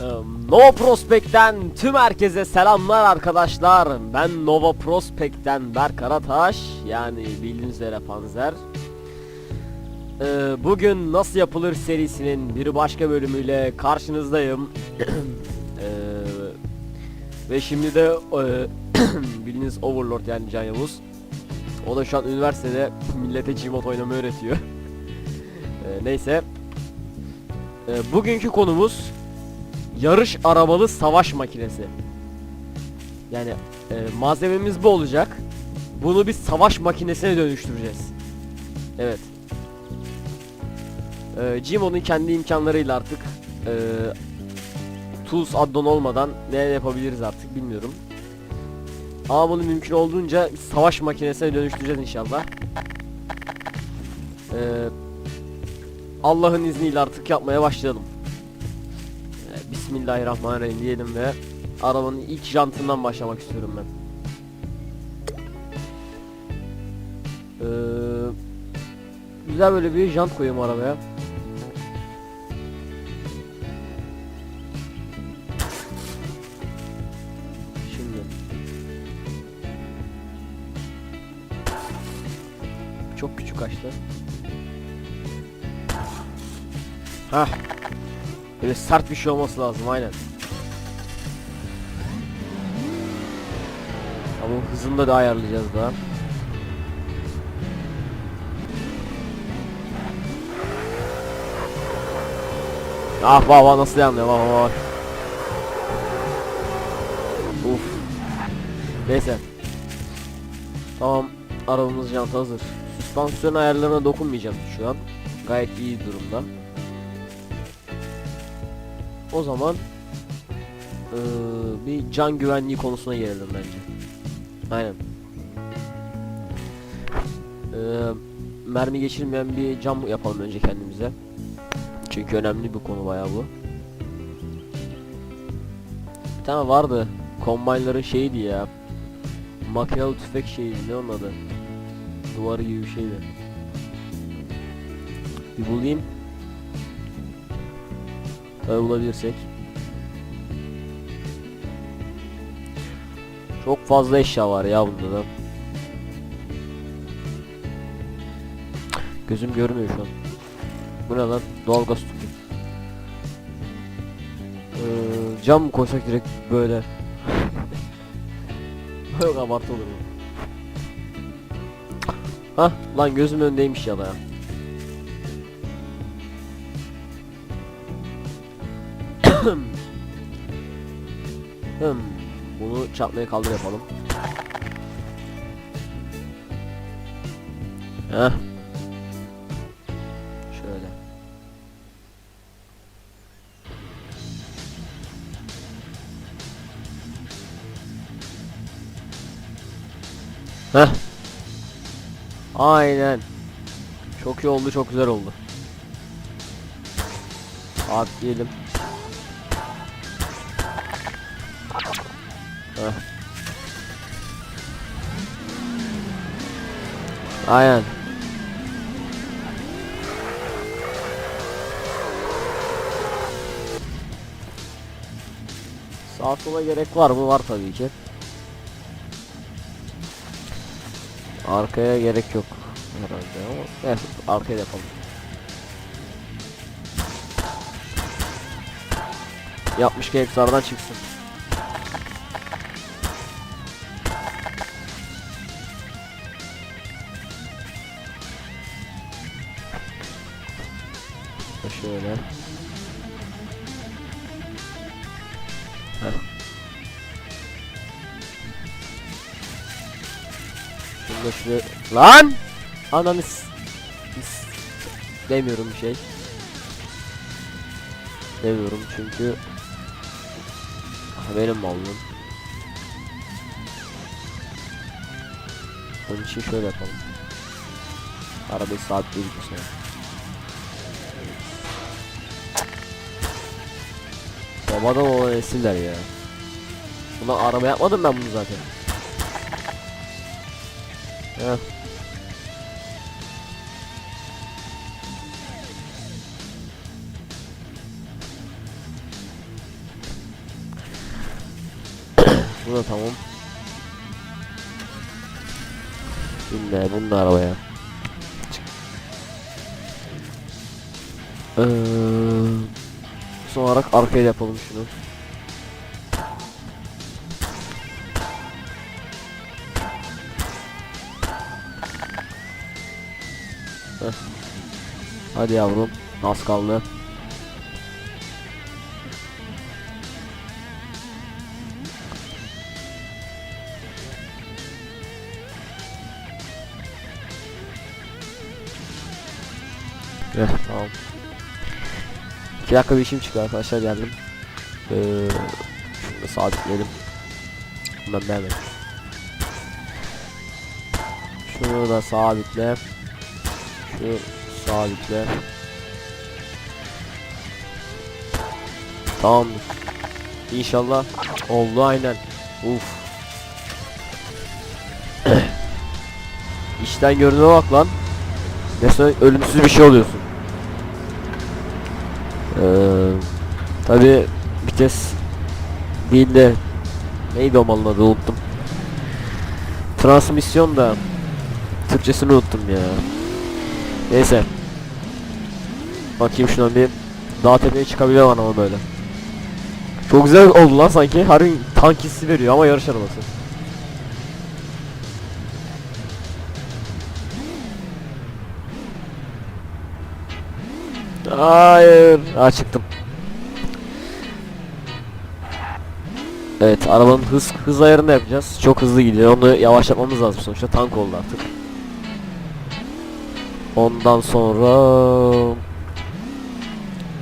Nova Prospect'ten tüm herkese selamlar arkadaşlar. Ben Nova Prospect'ten Berk Arataş. Yani bildiğiniz üzere Panzer. Ee, bugün nasıl yapılır serisinin bir başka bölümüyle karşınızdayım. Ee, ve şimdi de e, bildiğiniz Overlord yani Can Yavuz. O da şu an üniversitede millete Gmod oynamayı öğretiyor. Ee, neyse. Bugünkü konumuz yarış arabalı savaş makinesi. Yani e, malzememiz bu olacak. Bunu bir savaş makinesine dönüştüreceğiz. Evet. E, Gmod'un kendi imkanlarıyla artık e, Tools addon olmadan ne yapabiliriz artık bilmiyorum. Ama bunu mümkün olduğunca savaş makinesine dönüştüreceğiz inşallah. E, Allah'ın izniyle artık yapmaya başlayalım. Bismillahirrahmanirrahim diyelim ve arabanın ilk jantından başlamak istiyorum ben. Ee, güzel böyle bir jant koyayım arabaya. Şimdi. Çok küçük açtı. Hah. Böyle sert bir şey olması lazım aynen. Ama hızını da, da ayarlayacağız daha. Ah baba nasıl yanıyor baba baba. Uf. Neyse. Tamam arabamız jant hazır. Süspansiyon ayarlarına dokunmayacağım şu an. Gayet iyi durumda. O zaman eee, bir can güvenliği konusuna gelelim bence. Aynen. Eee, mermi geçirmeyen bir cam yapalım önce kendimize. Çünkü önemli bir konu bayağı bu. Bir tane vardı. Combine'ların şeydi ya. Makinalı tüfek şeydi ne onun adı? Duvarı gibi bir şeydi. Bir bulayım. Bulabilirsek. Çok fazla eşya var ya bunda da. Gözüm görmüyor şu an. Bu ne lan? Doğalgaz tüpü. Ee, cam mı koysak direkt böyle? Yok abartı olur mu? Hah lan gözüm öndeymiş ya da ya. Hmm. Bunu çarpmaya kaldır yapalım. Heh. Şöyle. Heh. Aynen. Çok iyi oldu, çok güzel oldu. At Heh. Aynen. Sağa sola gerek var mı? Var tabii ki. Arkaya gerek yok herhalde ama neyse arkaya yapalım. Yapmış ki hepsi aradan çıksın. Şöyle. Heh. Şuraya... Lan! Ananı Demiyorum bir şey. Demiyorum çünkü Ah, benim malım. Onun için şöyle yapalım. Arabayı sabitledik bu sefer. Babadan olan esirler ya. Buna araba yapmadım ben bunu zaten. Heh. Bu da tamam. Bin de bunun da arabaya. Çık. Ee, olarak arkaya yapalım şunu. Heh. Hadi yavrum. Az kaldı. Heh, tamam. İki dakika bir işim çıktı arkadaşlar geldim. Ee, şunu da sabitleyelim. Ben beğenmedim. Şunu da sabitle. Şu sabitle. Tamamdır. İnşallah oldu aynen. Uf. İşten gördüğüne bak lan. Resmen ölümsüz bir şey oluyorsun. Tabi vites değil de neydi o malın adı unuttum. Transmisyon da Türkçesini unuttum ya. Neyse. Bakayım şuna bir dağ tepeye çıkabiliyor ama böyle. Çok güzel oldu lan sanki. Harbi tank hissi veriyor ama yarış arabası. Hayır. Aa çıktım. Evet arabanın hız hız ayarını yapacağız. Çok hızlı gidiyor. Onu yavaşlatmamız lazım sonuçta tank oldu artık. Ondan sonra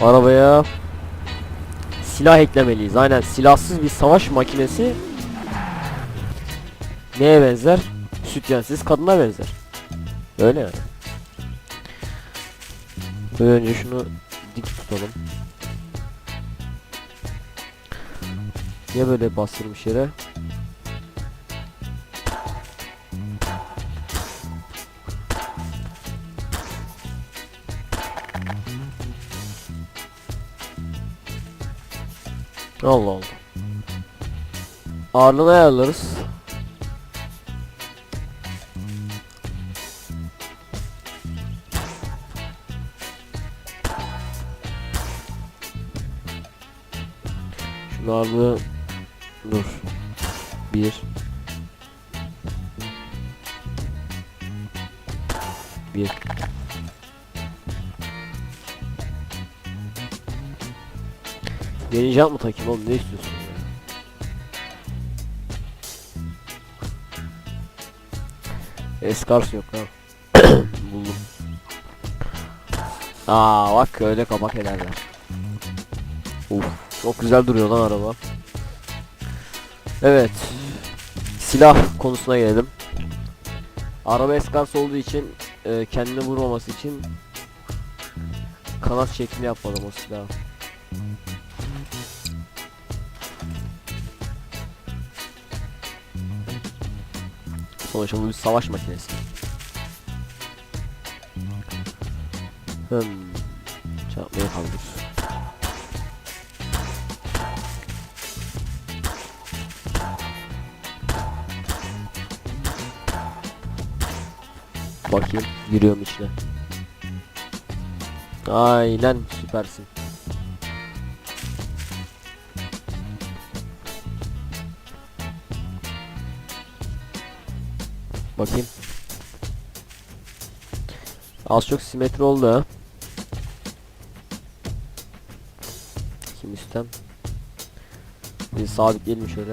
arabaya silah eklemeliyiz. Aynen silahsız bir savaş makinesi neye benzer? Sütyensiz kadına benzer. Öyle yani. Önce şunu dik tutalım. Niye böyle bastırmış yere? Allah Allah. Ağırlığını ayarlarız. Şunun ağırlığı dur. Bir. Bir. Yeni jant mı takayım oğlum ne istiyorsun? Eskars yok ha. Buldum. Aa bak öyle kabak ederler. Uf çok güzel duruyor lan araba. Evet. Silah konusuna gelelim. Araba eskars olduğu için e, kendini vurmaması için kanat şeklinde yapmadım o silahı. Sonuçta bu bir savaş makinesi. Hmm. Çarpmayı kaldır. Bakayım giriyorum içine. Aynen süpersin. Bakayım. Az çok simetri oldu. Şimdi üstten. Bir sabitleyelim şöyle.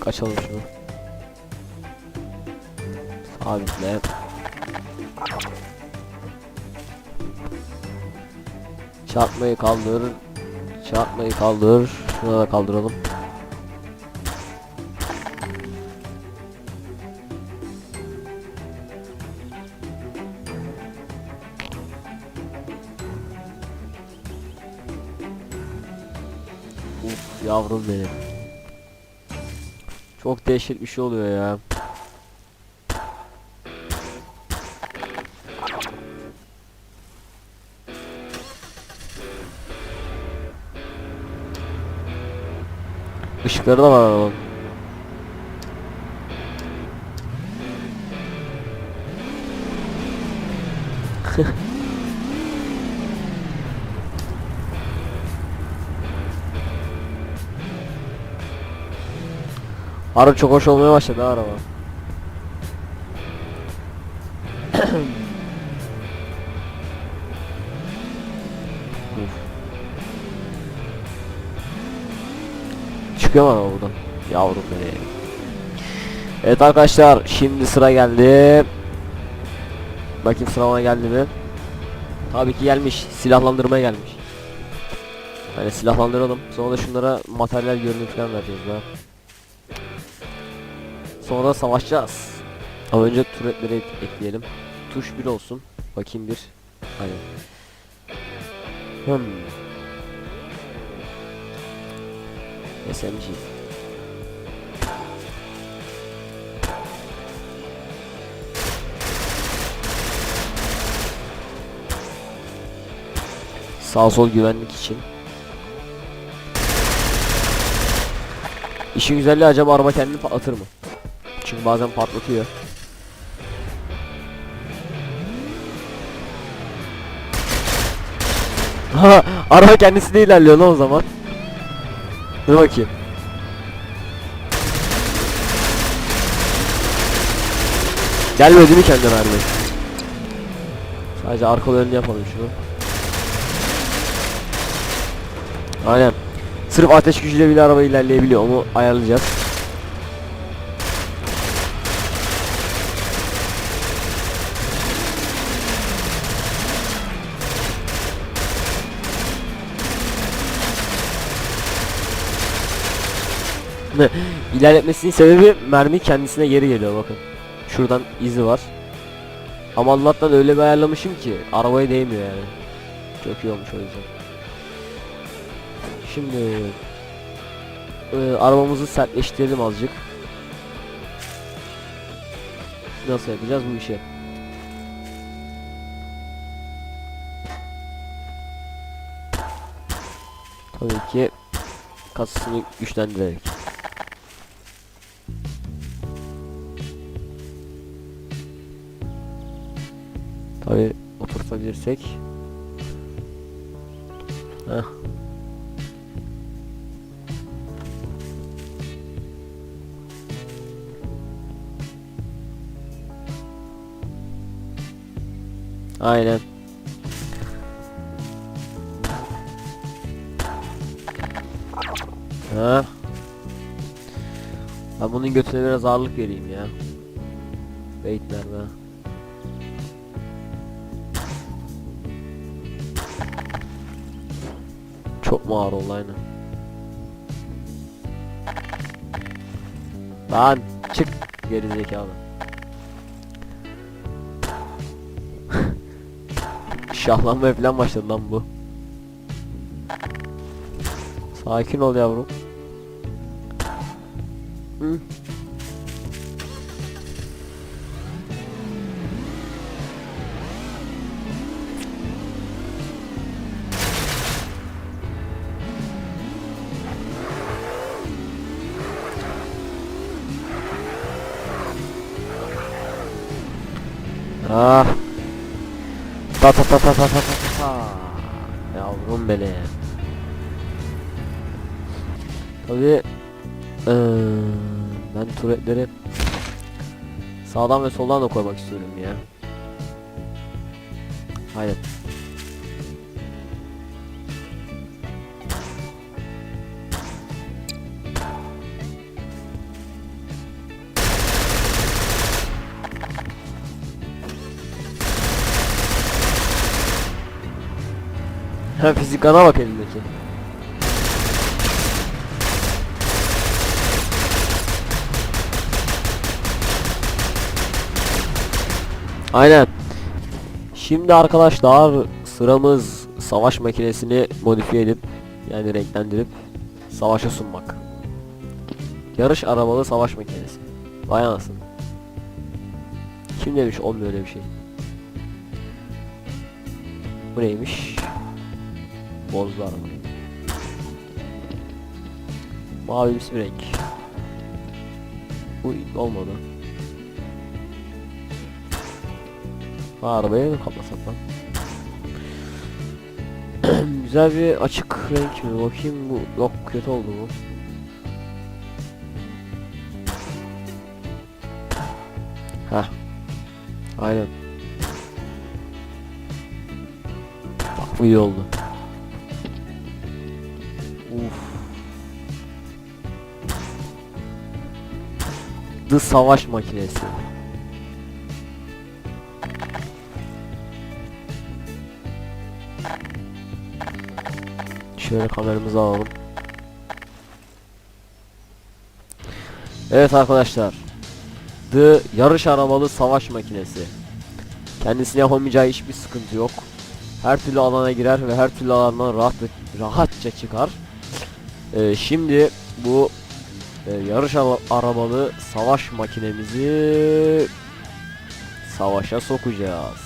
Azıcık açalım şunu. Sabitle. Çarpmayı kaldır. Çarpmayı kaldır. Şunu da kaldıralım. Uf yavrum benim. Çok dehşet bir şey oluyor ya. Işıkları da var arabanın. Araba çok hoş olmaya başladı araba. Çıkıyor mu araba buradan? Yavrum benim. Evet arkadaşlar şimdi sıra geldi. Bakayım sıra bana geldi mi? Tabii ki gelmiş. Silahlandırmaya gelmiş. Hani silahlandıralım. Sonra da şunlara materyal görünüm falan vereceğiz daha. Sonra savaşacağız. Ama önce turretleri ek- ekleyelim. Tuş 1 olsun. Bakayım bir. Aynen. Hmm. SMG. Sağ sol güvenlik için. İşin güzelliği acaba araba kendini patlatır mı? Çünkü bazen patlatıyor. Ha, araba kendisi de ilerliyor lan o zaman. Dur bakayım. Gelmedi mi kendi mermi? Sadece arka önünü yapalım şunu. Aynen. Sırf ateş gücüyle bile araba ilerleyebiliyor. Onu ayarlayacağız. İlerletmesinin sebebi mermi kendisine geri geliyor bakın. Şuradan izi var. Ama Allah'tan öyle bir ayarlamışım ki arabaya değmiyor yani. Çok iyi olmuş o yüzden. Şimdi e, arabamızı sertleştirelim azıcık. Nasıl yapacağız bu işi? Tabii ki kasasını güçlendirerek. Tabii oturtabilirsek. Heh. Aynen. Ha. Ben bunun götüne biraz ağırlık vereyim ya. Bait nerede? Çok mu ağır oldu aynen. Lan çık geri zekalı. Şahlanmaya falan başladı lan bu. Sakin ol yavrum. Hı. Ah. Ta ta ta ta ta ta ta. Yavrum benim. Tabii ee, ben turretleri sağdan ve soldan da koymak istiyorum ya. Hayır. Ha fizikana bak elindeki. Aynen. Şimdi arkadaşlar sıramız savaş makinesini modifiye edip yani renklendirip savaşa sunmak. Yarış arabalı savaş makinesi. Vay anasını. Kim demiş olmuyor öyle bir şey. Bu neymiş? Bozdu araba. Mavi bir renk. Bu olmadı. Ha, Arabayı mı kaplasak lan? Güzel bir açık renk mi? Bakayım bu yok kötü oldu bu. Heh. Aynen. Bak bu iyi oldu. The savaş makinesi. Şöyle kameramızı alalım. Evet arkadaşlar. The yarış arabalı savaş makinesi. Kendisine yapamayacağı hiçbir sıkıntı yok. Her türlü alana girer ve her türlü alandan rahat rahatça çıkar. Ee, şimdi bu e, yarış ara- arabalı savaş makinemizi savaşa sokacağız.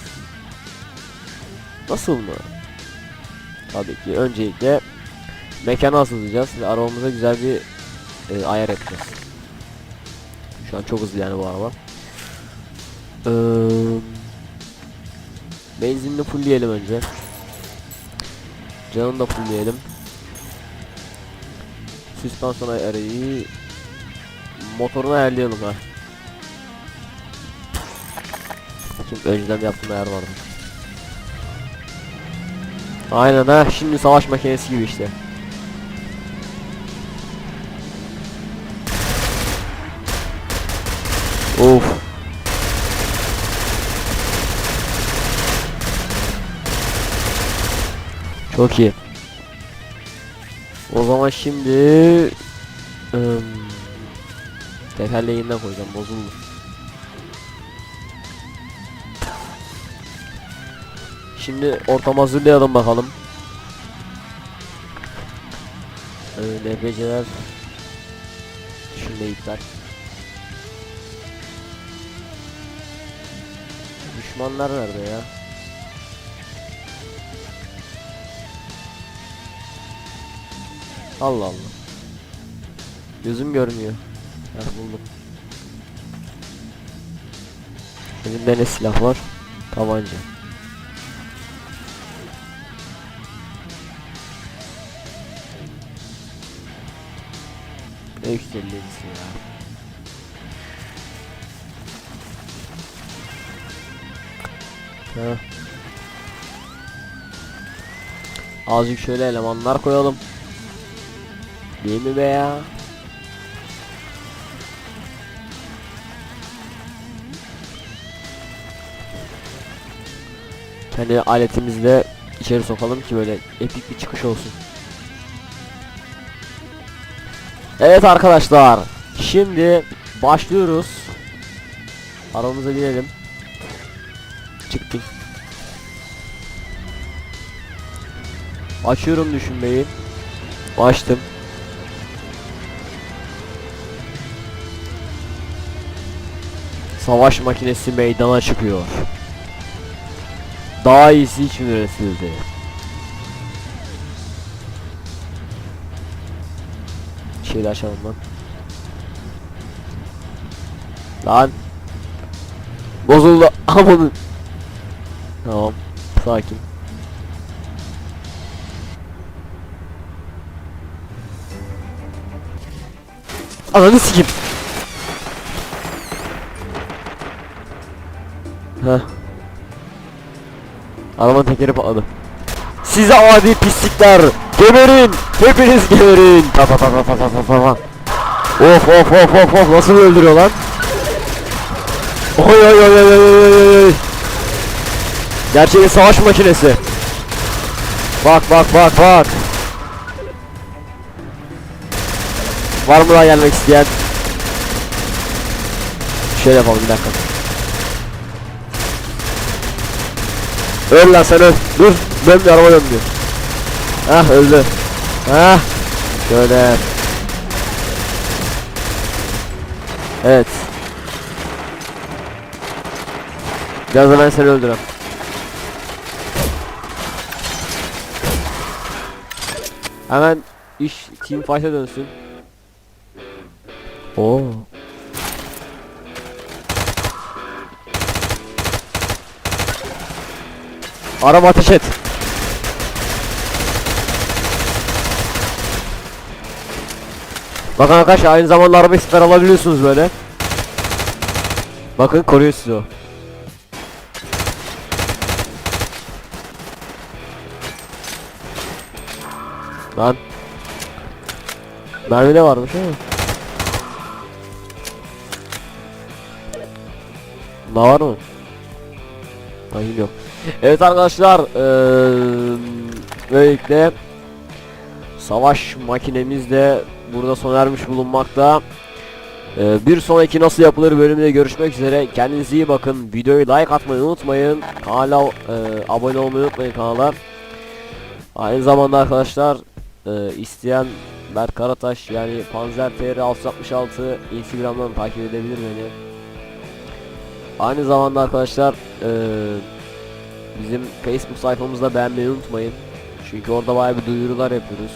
Nasıl mı? Tabii ki öncelikle mekana asılacağız ve arabamıza güzel bir e, ayar yapacağız. Şu an çok hızlı yani bu araba. Ee, benzinini fullleyelim önce. Canını da fullleyelim. Süspansiyon ayarı motorunu ayarlayalım ha. Şimdi önceden yaptığım ayar vardı. Aynen ha şimdi savaş makinesi gibi işte. Of. Çok iyi. O zaman şimdi tekerleği yeniden koyacağım bozuldu. Şimdi ortam hazırlayalım bakalım. Ee, LPC'ler Şimdi iptal. Düşmanlar nerede ya? Allah Allah. Gözüm görmüyor. Heh, buldum. Elimde ne silah var? Tabanca. Yükselirsin ya. Heh. Azıcık şöyle elemanlar koyalım. Değil mi be ya? Kendi aletimizle içeri sokalım ki böyle epik bir çıkış olsun. Evet arkadaşlar. Şimdi başlıyoruz. Aramıza girelim. Çıktık. Açıyorum düşünmeyi. Açtım. Savaş makinesi meydana çıkıyor. Daha iyisi için üretildi. Şeyi açalım lan. Lan. Bozuldu. Amanın. Tamam. Sakin. Ananı sikim. Heh. Arabanın tekeri patladı. Size adi pislikler. Geberin. Hepiniz geberin. Pa pa pa pa pa pa pa pa. Of of of of of nasıl öldürüyor lan? Oy oy oy oy oy oy. oy. Gerçek savaş makinesi. Bak bak bak bak. Var mı daha gelmek isteyen? Şöyle yapalım bir dakika. Öl lan sen öl. Dur. Dönmüyor araba dönmüyor. Hah öldü. Hah. Şöyle. Evet. Biraz da ben seni öldürem. Hemen iş team fight'a dönsün. Oo. Arama ateş et. Bakın arkadaşlar aynı zamanda arabayı siper alabiliyorsunuz böyle. Bakın koruyor sizi o. Lan. Mermi de varmış ama. Ne var mı? Hayır yok. Evet arkadaşlar, eee böylelikle savaş makinemiz de burada sona ermiş bulunmakta. Eee, bir sonraki nasıl yapılır bölümde görüşmek üzere. Kendinize iyi bakın. Videoyu like atmayı unutmayın. Hala eee, abone olmayı unutmayın kanala. Aynı zamanda arkadaşlar eee, isteyen Berk Karataş yani Panzer TR 666 Instagram'dan takip edebilir beni. Aynı zamanda arkadaşlar eee, bizim Facebook sayfamızda beğenmeyi unutmayın. Çünkü orada bayağı bir duyurular yapıyoruz.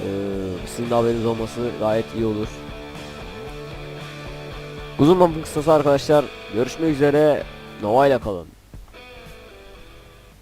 Eee, sizin de haberiniz olması gayet iyi olur. Uzun lafın kısası arkadaşlar görüşmek üzere. Nova ile kalın.